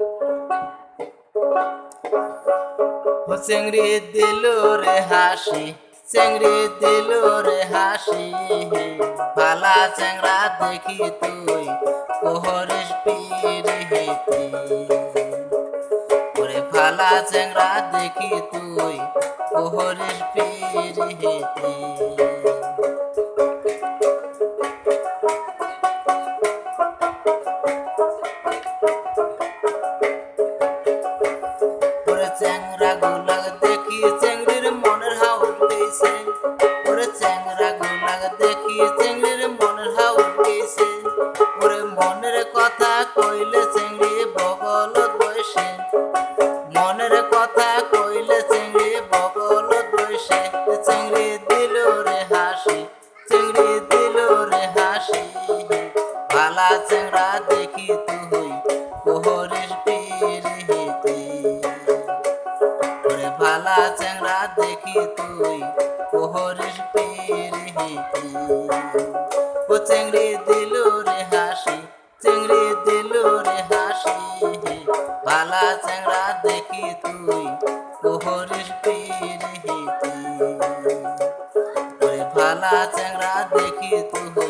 ও চেংড়ি দিল রে হাসি, চেংড়ি দিল রে হাসি। পালা চেংড়া দেখি তুই, কোহরিস পিরিহিতি ওরে ফালা চেংড়া দেখি তুই, কোহরিস পিরিহিতি চ্যাংরা গুলাগ দেখি চেংড়ির মনের হাওর গেছে ওরে চ্যাংরা গুলাগ দেখি চেংড়ির মনের হাওর গেছে ওরে মনের কথা কইলে চেংড়ি বগলত বসে। মনের কথা কইলে চেংড়ি বগলত বসে। চেংড়ি দিল রে হাসি চেংড়ি দিল রে হাসি। ভালা চেংড়া দেখি তুই। ভালা চেংড়া দেখি তুই কোহরিস পিরিহিতি ও চেংড়ি দিল রে হাসি, চেংড়ি দিল রে হাসি ভালা চেংড়া দেখি তুই কোহরিস পিরিহিতি ওরে ভালা চেংড়া দেখি তুই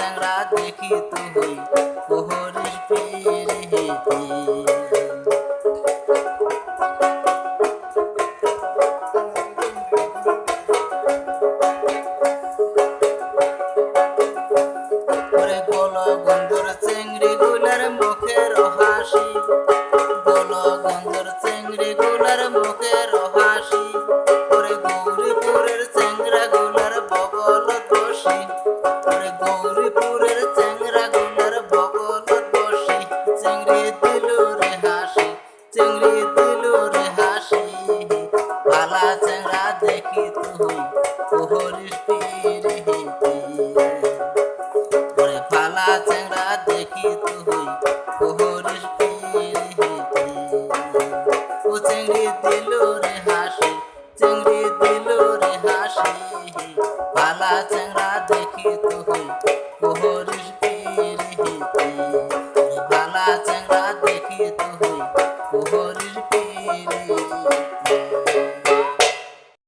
চ্যাংরা দেখি পিরিহিতি ওরে গোল গন্ধর চেংড়ি গুলার মুখের হাসি, গোল গন্ধর চেংড়ি গুলার মুখের ভালা চেংড়া দেখি তুই কোহরিস পিরিহিতি ওরে ফালা চেংড়া দেখি তুই কোহরিস পিরিহিতি ও চেংড়ি দিল রে হাসি, চেংড়ি দিল রে হাসি। ফালা চেংড়া দেখি তুই কোহরিস